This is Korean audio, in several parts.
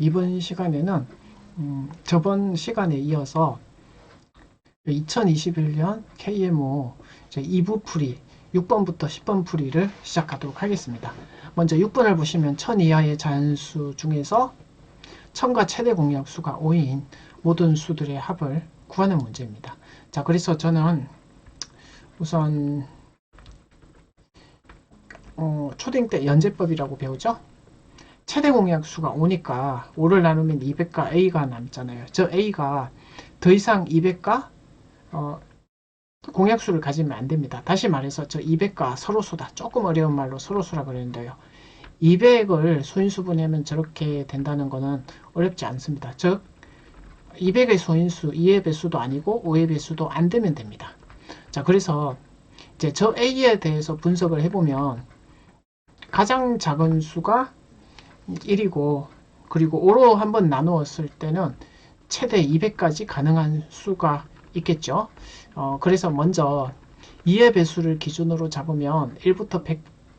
이번 시간에는 음, 저번 시간에 이어서 2021년 KMO 이제 2부 풀이 6번부터 10번 풀이를 시작하도록 하겠습니다. 먼저 6번을 보시면 1000 이하의 자연수 중에서 1000과 최대 공약수가 5인 모든 수들의 합을 구하는 문제입니다. 자, 그래서 저는 우선 어, 초딩 때 연제법이라고 배우죠? 최대 공약수가 5니까 5를 나누면 200과 A가 남잖아요. 저 A가 더 이상 200과 어, 공약수를 가지면 안 됩니다. 다시 말해서 저 200과 서로수다. 조금 어려운 말로 서로수라 그랬는데요. 200을 소인수분해하면 저렇게 된다는 것은 어렵지 않습니다. 즉 200의 소인수 2의 배수도 아니고 5의 배수도 안 되면 됩니다. 자 그래서 이제 저 A에 대해서 분석을 해보면 가장 작은 수가 1이고 그리고 5로 한번 나누었을 때는 최대 200까지 가능한 수가 있겠죠. 어, 그래서 먼저 2의 배수를 기준으로 잡으면 1부터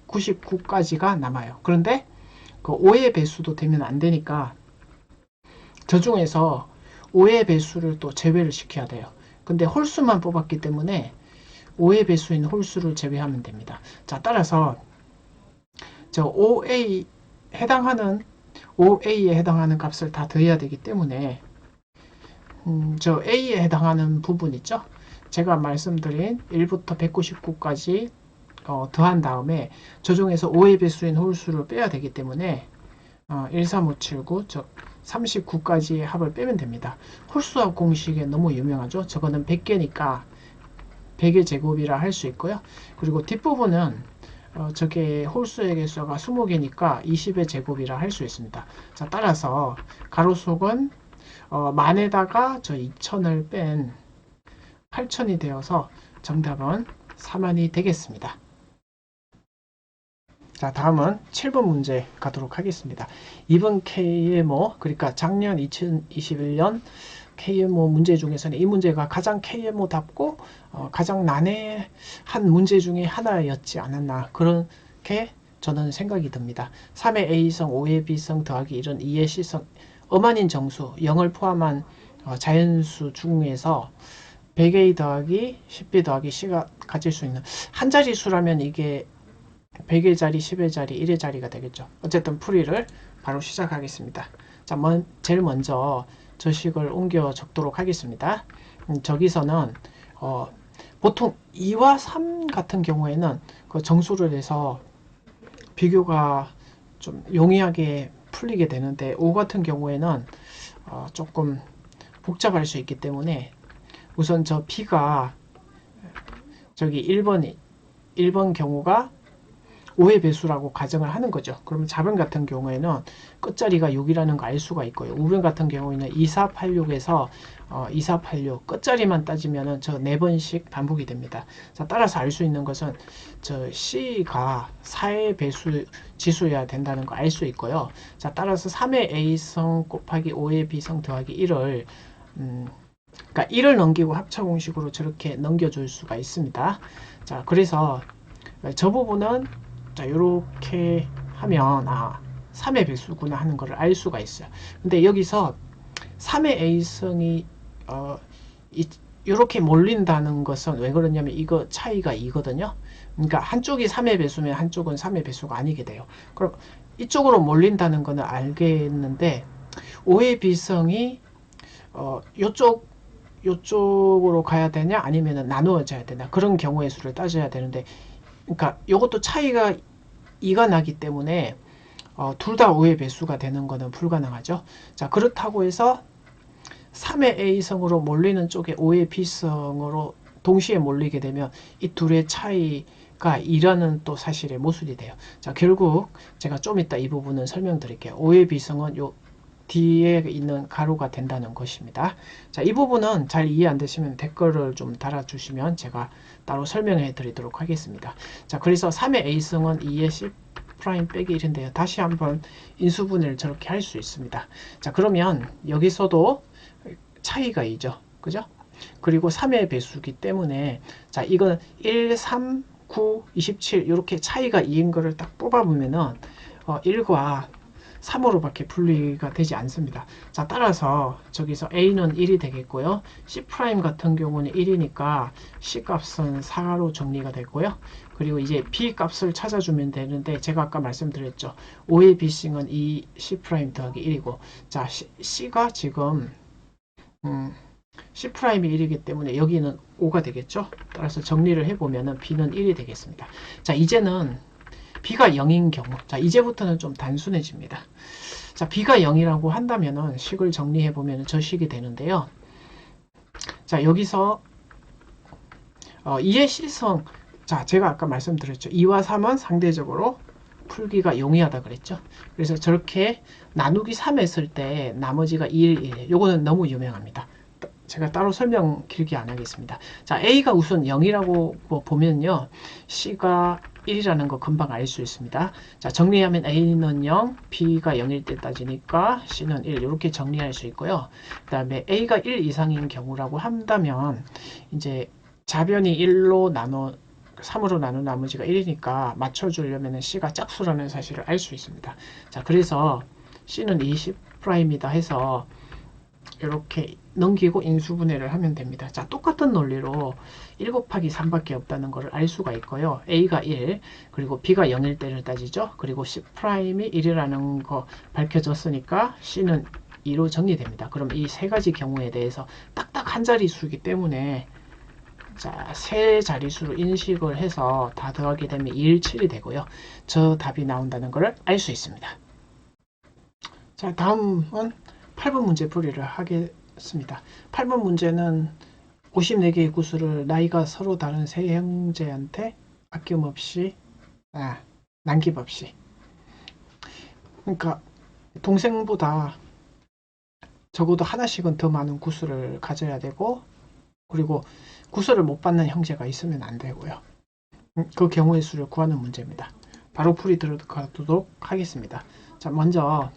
199까지가 남아요. 그런데 그 5의 배수도 되면 안 되니까 저 중에서 5의 배수를 또 제외를 시켜야 돼요. 근데 홀수만 뽑았기 때문에 5의 배수인 홀수를 제외하면 됩니다. 자, 따라서 저 5A 해당하는 5A에 해당하는 값을 다 더해야 되기 때문에 음, 저 A에 해당하는 부분 있죠? 제가 말씀드린 1부터 199까지 어, 더한 다음에 저 중에서 5의 배수인 홀수를 빼야 되기 때문에 어, 13579, 즉 39까지의 합을 빼면 됩니다. 홀수합 공식에 너무 유명하죠? 저거는 100개니까 100의 제곱이라 할 수 있고요. 그리고 뒷부분은 어, 저게 홀수의 개수가 20개니까 20의 제곱이라 할 수 있습니다. 자, 따라서 가로속은 어, 만에다가 저 2000을 뺀 8000이 되어서 정답은 4만이 되겠습니다. 자, 다음은 7번 문제 가도록 하겠습니다. 이번 KMO, 그러니까 작년 2021년 KMO 문제 중에서는 이 문제가 가장 KMO답고 어, 가장 난해한 문제 중에 하나였지 않았나 그렇게 저는 생각이 듭니다. 3의 A성, 5의 B성 더하기 1은 2의 C성 엄한인 정수 0을 포함한 어, 자연수 중에서 100A 더하기 10B 더하기 C가 가질 수 있는 한 자리 수라면 이게 100의 자리, 10의 자리, 1의 자리가 되겠죠. 어쨌든 풀이를 바로 시작하겠습니다. 자, 먼, 제일 먼저 저식을 옮겨 적도록 하겠습니다. 음, 저기서는 어, 보통 2와 3 같은 경우에는 그 정수를 해서 비교가 좀 용이하게 풀리게 되는데 5 같은 경우에는 어, 조금 복잡할 수 있기 때문에 우선 저 B가 저기 1번 1번 경우가 5의 배수라고 가정을 하는 거죠. 그러면 자변 같은 경우에는 끝자리가 6이라는 거 알 수가 있고요. 우변 같은 경우에는 2486에서 어, 2486 끝자리만 따지면은 저 네 번씩 반복이 됩니다. 자, 따라서 알 수 있는 것은 저 C가 4의 배수 지수여야 된다는 거 알 수 있고요. 자, 따라서 3의 A성 곱하기 5의 B성 더하기 1을 음, 그러니까 1을 넘기고 합차 공식으로 저렇게 넘겨줄 수가 있습니다. 자, 그래서 저 부분은 자, 이렇게 하면 아, 3의 배수구나 하는 것을 알 수가 있어요. 근데 여기서 3의 A성이 어, 이렇게 몰린다는 것은 왜 그러냐면 이거 차이가 이거든요. 그러니까 한쪽이 3의 배수면 한쪽은 3의 배수가 아니게 돼요. 그럼 이쪽으로 몰린다는 거는 알겠는데 5의 비성이 어, 요쪽 요쪽으로 가야 되냐 아니면 나누어져야 되냐 그런 경우의 수를 따져야 되는데 그러니까 이것도 차이가 2가 나기 때문에 어, 둘 다 5의 배수가 되는 것은 불가능하죠. 자 그렇다고 해서 3의 A성으로 몰리는 쪽에 5의 B성으로 동시에 몰리게 되면 이 둘의 차이가 2라는 또 사실의 모순이 돼요. 자 결국 제가 좀 이따 이 부분은 설명드릴게요. 5의 B성은 요 뒤에 있는 가로가 된다는 것입니다. 자, 이 부분은 잘 이해 안 되시면 댓글을 좀 달아주시면 제가 따로 설명해 드리도록 하겠습니다. 자, 그래서 3의 A성은 2의 C 프라임 빼기 1인데요. 다시 한번 인수분해를 저렇게 할 수 있습니다. 자, 그러면 여기서도 차이가 있죠. 그죠? 그리고 3의 배수기 때문에 자, 이건 1, 3, 9, 27 이렇게 차이가 2인 거를 딱 뽑아보면은 어, 1과 3으로밖에 분리가 되지 않습니다. 자, 따라서 저기서 A는 1이 되겠고요. C' 같은 경우는 1이니까 C 값은 4로 정리가 되고요. 그리고 이제 B 값을 찾아주면 되는데 제가 아까 말씀드렸죠. 5의 B싱은 2 C' 더하기 1이고 자, C, C가 지금 음, C''이 1이기 때문에 여기는 5가 되겠죠. 따라서 정리를 해보면 은 B는 1이 되겠습니다. 자, 이제는 B가 0인 경우, 자, 이제부터는 좀 단순해집니다. 자, B가 0이라고 한다면은 식을 정리해보면 저 식이 되는데요. 자, 여기서 어, 2의 C성, 자, 제가 아까 말씀드렸죠. 2와 3은 상대적으로 풀기가 용이하다 그랬죠. 그래서 저렇게 나누기 3 했을 때 나머지가 1, 1. 요거는 너무 유명합니다. 제가 따로 설명 길게 안 하겠습니다. 자, A가 우선 0이라고 뭐 보면요. C가 1이라는 거 금방 알 수 있습니다. 자, 정리하면 A는 0, B가 0일 때 따지니까 C는 1 이렇게 정리할 수 있고요. 그 다음에 A가 1 이상인 경우라고 한다면 이제 자변이 1로 나눠 3으로 나눈 나머지가 1이니까 맞춰주려면 C가 짝수라는 사실을 알 수 있습니다. 자, 그래서 C는 20'이다 해서 이렇게 넘기고 인수분해를 하면 됩니다. 자, 똑같은 논리로 1 곱하기 3밖에 없다는 것을 알 수가 있고요. A가 1, 그리고 B가 0일 때를 따지죠. 그리고 C''이 1이라는 거 밝혀졌으니까 C는 2로 정리됩니다. 그럼 이 세 가지 경우에 대해서 딱딱 한 자릿수이기 때문에 자, 세 자릿수로 인식을 해서 다 더하게 되면 2, 7이 되고요. 저 답이 나온다는 것을 알 수 있습니다. 자, 다음은 8번 문제 풀이를 하 겠습니다. 8번 문제는 54개의 구수를 나이가 서로 다른 세 형제한테 아낌없이, 아, 남김없이. 그러니까 동생보다 적어도 하나씩은 더 많은 구수를 가져야 되고, 그리고 구수를 못 받는 형제가 있으면 안 되고요. 음, 그 경우의 수를 구하는 문제입니다. 바로 풀이 들어가도록 하겠습니다. 자, 먼저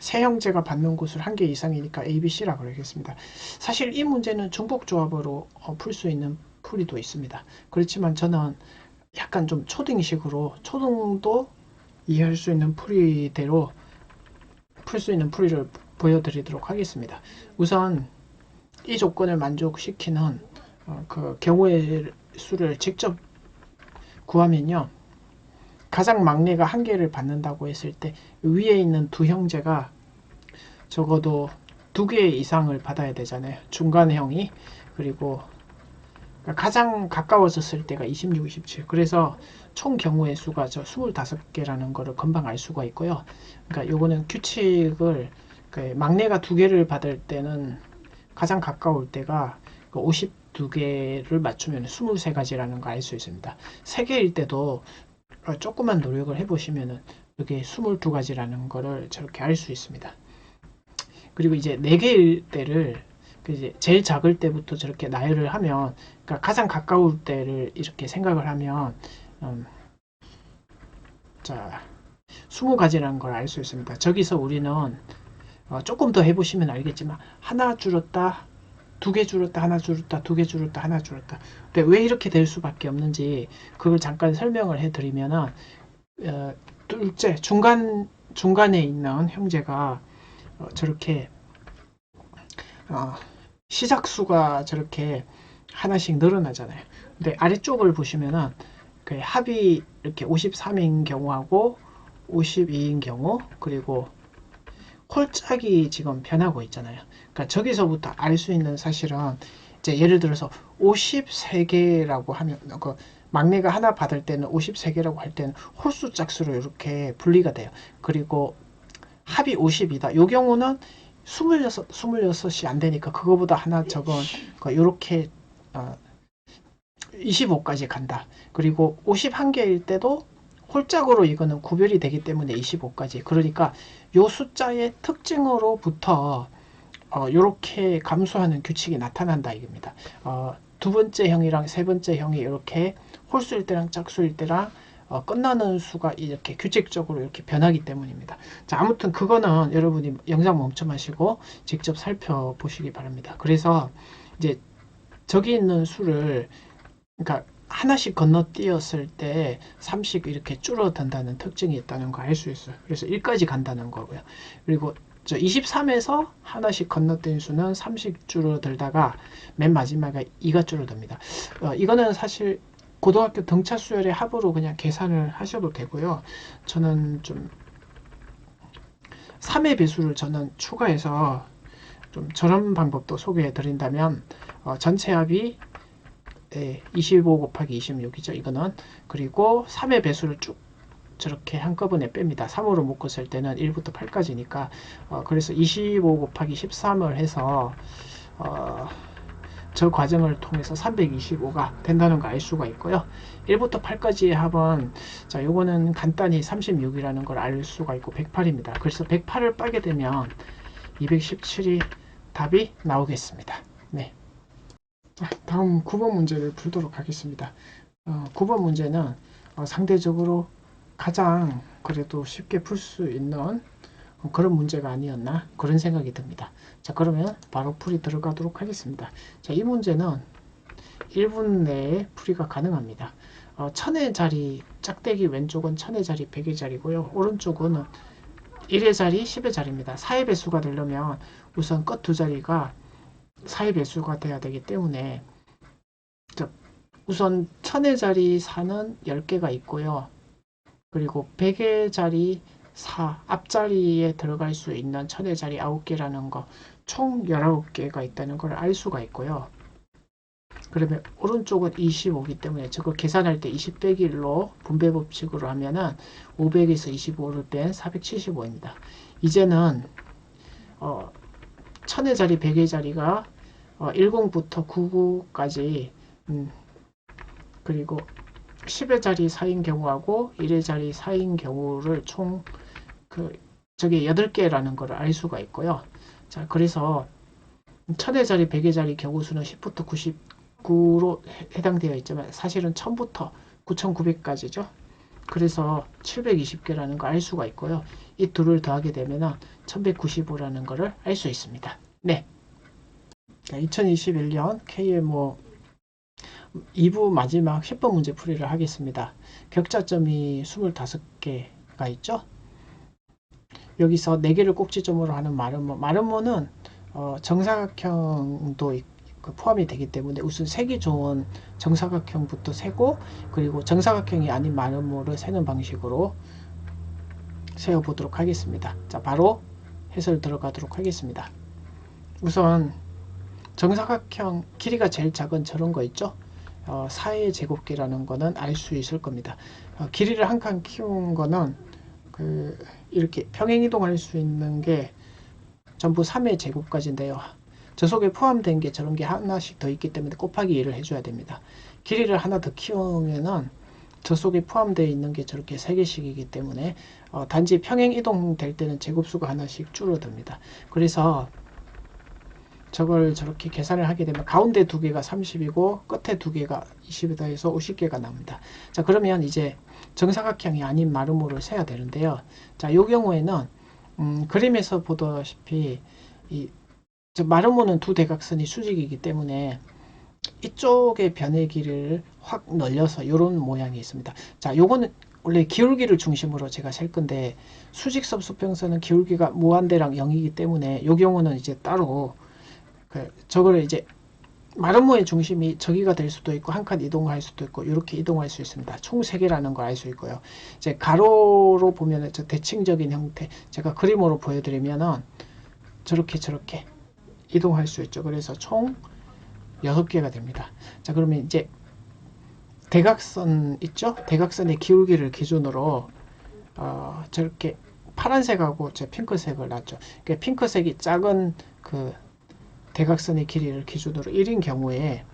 세 형제가 받는 곳을 한 개 이상이니까 A, B, C라고 그러겠습니다. 사실 이 문제는 중복조합으로 어, 풀수 있는 풀이도 있습니다. 그렇지만 저는 약간 좀 초등식으로 초등도 이해할 수 있는 풀이대로 풀 수 있는 풀이를 보여드리도록 하겠습니다. 우선 이 조건을 만족시키는 어, 그 경우의 수를 직접 구하면요. 가장 막내가 한 개를 받는다고 했을 때 위에 있는 두 형제가 적어도 두 개 이상을 받아야 되잖아요. 중간 형이 그리고 그러니까 가장 가까워졌을 때가 26, 27. 그래서 총 경우의 수가 저 25개라는 거를 금방 알 수가 있고요. 그러니까 요거는 규칙을 그 막내가 두 개를 받을 때는 가장 가까울 때가 52개를 맞추면 23가지라는 거 알 수 있습니다. 3개일 때도 조금만 노력을 해보시면은 이게 22가지라는 거를 저렇게 알 수 있습니다. 그리고 이제 4개일 때를 그 이제 제일 작을 때부터 저렇게 나열을 하면 그러니까 가장 가까울 때를 이렇게 생각을 하면 음, 자 20가지라는 걸 알 수 있습니다. 저기서 우리는 어, 조금 더 해보시면 알겠지만 하나 줄었다 두 개 줄었다 하나 줄었다 두 개 줄었다 하나 줄었다 근데 왜 이렇게 될 수밖에 없는지 그걸 잠깐 설명을 해드리면은 어, 둘째 중간 중간에 있는 형제가 어, 저렇게 어, 시작 수가 저렇게 하나씩 늘어나잖아요. 근데 아래쪽을 보시면은 그 합이 이렇게 53인 경우하고 52인 경우 그리고 홀짝이 지금 변하고 있잖아요. 그러니까 저기서부터 알 수 있는 사실은 이제 예를 들어서 53개라고 하면 그 막내가 하나 받을 때는 53개라고 할 때는 홀수 짝수로 이렇게 분리가 돼요. 그리고 합이 50이다. 요 경우는 26, 26이 안 되니까 그거보다 하나 적은 이렇게 어, 25까지 간다. 그리고 51개일 때도 홀짝으로 이거는 구별이 되기 때문에 25까지. 그러니까 요 숫자의 특징으로부터 어, 이렇게 감수하는 규칙이 나타난다 이겁니다. 어, 두 번째 형이랑 세 번째 형이 이렇게 홀수일 때랑 짝수일 때랑 어, 끝나는 수가 이렇게 규칙적으로 이렇게 변하기 때문입니다. 자, 아무튼 그거는 여러분이 영상 멈춰 마시고 직접 살펴보시기 바랍니다. 그래서 이제 저기 있는 수를 그러니까 하나씩 건너뛰었을 때 3씩 이렇게 줄어든다는 특징이 있다는 거 알 수 있어요. 그래서 1까지 간다는 거고요. 그리고 저 23에서 하나씩 건너뛴 수는 3씩 줄어들다가 맨 마지막에 2가 줄어듭니다. 어, 이거는 사실 고등학교 등차 수열의 합으로 그냥 계산을 하셔도 되고요. 저는 좀 3의 배수를 저는 추가해서 좀 저런 방법도 소개해 드린다면 어, 전체 합이 예, 25 곱하기 26이죠. 이거는 그리고 3의 배수를 쭉 저렇게 한꺼번에 뺍니다. 3으로 묶었을 때는 1부터 8까지니까 어, 그래서 25 곱하기 13을 해서 어, 저 과정을 통해서 325가 된다는 거알 수가 있고요. 1부터 8까지의 합은 자 요거는 간단히 36이라는 걸 알 수가 있고 108입니다. 그래서 108을 빼게 되면 217이 답이 나오겠습니다. 네. 자, 다음 9번 문제를 풀도록 하겠습니다. 어, 9번 문제는 어, 상대적으로 가장 그래도 쉽게 풀 수 있는 어, 그런 문제가 아니었나 그런 생각이 듭니다. 자 그러면 바로 풀이 들어가도록 하겠습니다. 자이 문제는 1분 내에 풀이가 가능합니다. 어, 천의 자리 짝대기 왼쪽은 천의 자리 100의 자리고요. 오른쪽은 1의 자리 10의 자리입니다. 4의 배수가 되려면 우선 끝 두 자리가 4의 배수가 돼야 되기 때문에 자, 우선 천의 자리 4는 10개가 있고요. 그리고 100의 자리 4 앞자리에 들어갈 수 있는 천의 자리 9개라는 거 총 19개가 있다는 걸 알 수가 있고요. 그러면 오른쪽은 25이기 때문에 저거 계산할 때 20 빼기 1로 분배 법칙으로 하면은 500에서 25를 뺀 475입니다. 이제는 어, 천의 자리 100의 자리가 어, 10부터 99까지 음, 그리고 10의 자리 4인 경우하고 1의 자리 4인 경우를 총 그 저게 8개라는 걸 알 수가 있고요. 자, 그래서 천의 자리 100의 자리 경우 수는 10부터 99로 해당되어 있지만 사실은 1000부터 9900까지죠. 그래서 720개라는 거 알 수가 있고요. 이 둘을 더하게 되면 1195라는 것을 알수 있습니다. 네. 2021년 KMO 2부 마지막 10번 문제 풀이를 하겠습니다. 격자점이 25개가 있죠. 여기서 4개를 꼭지점으로 하는 마름모. 마름모는 어, 정사각형도 있- 그 포함이 되기 때문에 우선 색이 좋은 정사각형부터 세고 그리고 정사각형이 아닌 마름모를 세는 방식으로 세어보도록 하겠습니다. 자, 바로 해설 들어가도록 하겠습니다. 우선 정사각형 길이가 제일 작은 저런 거 있죠? 어, 4의 제곱기라는 거는 알 수 있을 겁니다. 어, 길이를 한 칸 키운 거는 그 이렇게 평행 이동할 수 있는 게 전부 3의 제곱까지인데요. 저 속에 포함된 게 저런 게 하나씩 더 있기 때문에 곱하기 1을 해줘야 됩니다. 길이를 하나 더 키우면은 저 속에 포함되어 있는 게 저렇게 3개씩이기 때문에 어, 단지 평행 이동될 때는 제곱수가 하나씩 줄어듭니다. 그래서 저걸 저렇게 계산을 하게 되면 가운데 두 개가 30이고 끝에 두 개가 20이다 해서 50개가 나옵니다. 자 그러면 이제 정사각형이 아닌 마름모를 세야 되는데요. 자, 이 경우에는 음, 그림에서 보다시피 이저 마름모는 두 대각선이 수직이기 때문에 이쪽의 변의 길이를 확 늘려서 이런 모양이 있습니다. 자, 요거는 원래 기울기를 중심으로 제가 셀 건데 수직섭 수평선은 기울기가 무한대랑 0이기 때문에 이 경우는 이제 따로 그 저거를 이제 마름모의 중심이 저기가 될 수도 있고 한 칸 이동할 수도 있고 이렇게 이동할 수 있습니다. 총 3개라는 걸 알 수 있고요. 이제 가로로 보면은 저 대칭적인 형태 제가 그림으로 보여드리면은 저렇게 저렇게 이동할 수 있죠. 그래서 총 6개가 됩니다. 자 그러면 이제 대각선 있죠? 대각선의 기울기를 기준으로 어, 저렇게 파란색하고 제 핑크색을 놨죠. 그러니까 핑크색이 작은 그 대각선의 길이를 기준으로 1인 경우에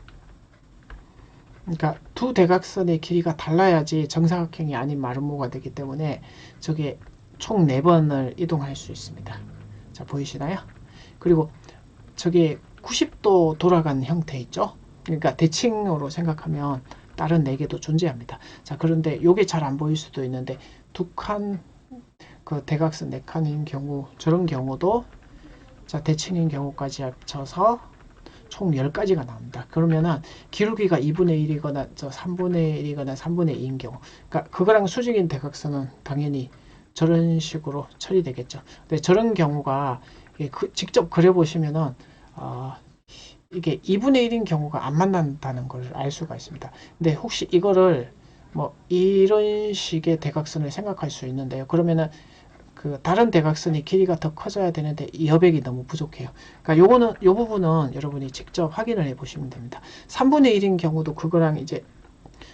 그러니까 두 대각선의 길이가 달라야지 정사각형이 아닌 마름모가 되기 때문에 저게 총 4번을 이동할 수 있습니다. 자 보이시나요? 그리고 저게 90도 돌아간 형태 있죠? 그러니까 대칭으로 생각하면 다른 4개도 존재합니다. 자 그런데 이게 잘 안 보일 수도 있는데 두 칸 그 대각선 4칸인 경우 저런 경우도 자 대칭인 경우까지 합쳐서 총 10가지가 나옵니다. 그러면은 기울기가 2분의 1이거나 저 3분의 1이거나 3분의 2인 경우 그러니까 그거랑 수직인 대각선은 당연히 저런 식으로 처리되겠죠. 근데 저런 경우가 이게 그- 직접 그려보시면은 어, 이게 2분의 1인 경우가 안 만난다는 걸 알 수가 있습니다. 근데 혹시 이거를 뭐 이런 식의 대각선을 생각할 수 있는데요. 그러면은 그 다른 대각선이 길이가 더 커져야 되는데 이 여백이 너무 부족해요. 그러니까 요거는 요 부분은 여러분이 직접 확인을 해 보시면 됩니다. 3분의 1인 경우도 그거랑 이제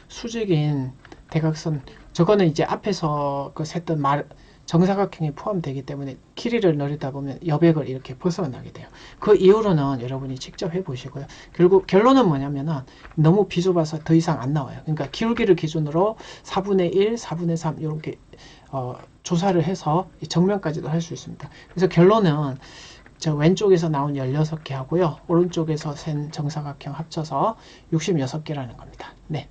수직인 대각선 저거는 이제 앞에서 그 셌던 말 정사각형이 포함되기 때문에 길이를 늘리다 보면 여백을 이렇게 벗어나게 돼요. 그 이후로는 여러분이 직접 해보시고요. 결국 결론은 뭐냐면은 너무 비좁아서 더 이상 안 나와요. 그러니까 기울기를 기준으로 4분의 1, 4분의 3 이렇게 어, 조사를 해서 이 정면까지도 할 수 있습니다. 그래서 결론은 저 왼쪽에서 나온 16개 하고요. 오른쪽에서 센 정사각형 합쳐서 66개라는 겁니다. 네.